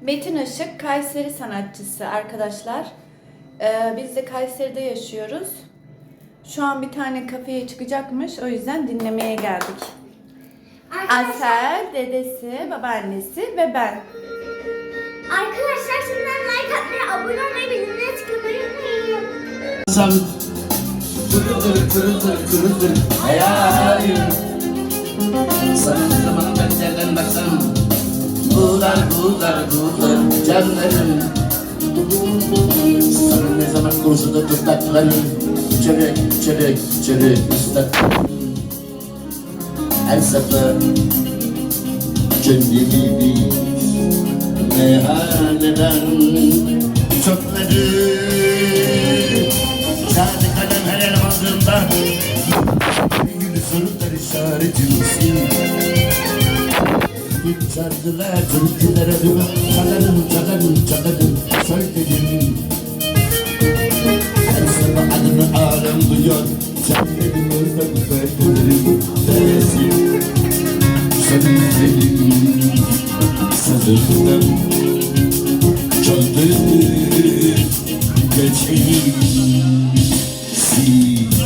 Metin Işık Kayseri sanatçısı arkadaşlar. Ee, biz de Kayseri'de yaşıyoruz. Şu an bir tane kafeye çıkacakmış. O yüzden dinlemeye geldik. Arkadaşlar, Asel, dedesi, babaannesi ve ben. arkadaşlar şimdiden like atmayı, abone olmayı, bildirimleri tıklamayı unutmayın. Sam Kırıldır kırıldır kırıldır hayalim Sana Buğular buğular buğular canlarım. Sana ne zaman kurşuda dudaklarım? Çörek çörek çörek ıslak Her sefer kendimi bir meyhaneden Çokları Sade kalem her el aldığımda Bir günü sorunlar işaretimsin Bir şarkılar, türkülere dur Çalarım, çalarım, çalarım Söyledim Her sabah adını duyuyor Sen dedim orada bu fertelerim Neresin Senin benim Sazımdan Çaldı Geçeyim. Si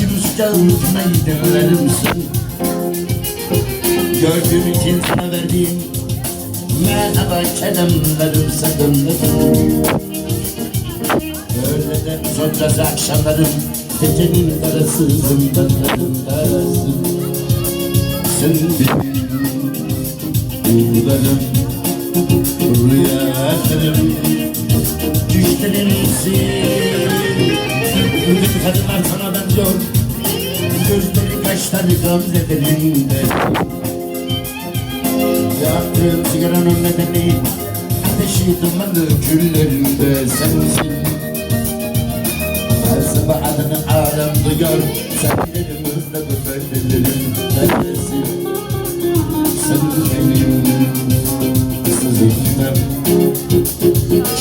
Giderler misin? Gördüğüm için sana verdiğim Merhaba kelamlarım sakınlarım. Öğleden sonrası akşamlarım Gecenin arası zindanların arası Sen benim Uygularım Rüyalarım. Düşlerimsin Bütün kadınlar sana benziyor Gözleri kaşları gamzelerinde Yaktığım sigaranın nedeni Ateşi dumanı küllerinde sensin. Her sabah adını alem duyuyor Senlerim hızla bu bölgelerim Neredesin Sen benim Sızımdan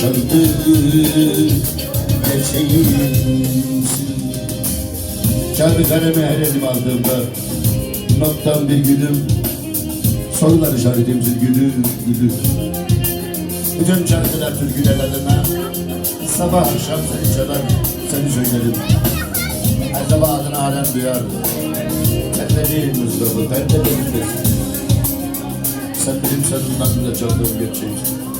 Çaldı Geçeyimsin Kağıdı kalemi her elim aldığımda Noktam bir gülüm Sorular işaretimsiz gülüm gülüm Bütün şarkılar türküler adına Sabah akşam seni çalar Seni söylerim. Her sabah adını alem duyar. Benim Mustafa benim Sen benim sarımdan da çaldığım gerçeğimsin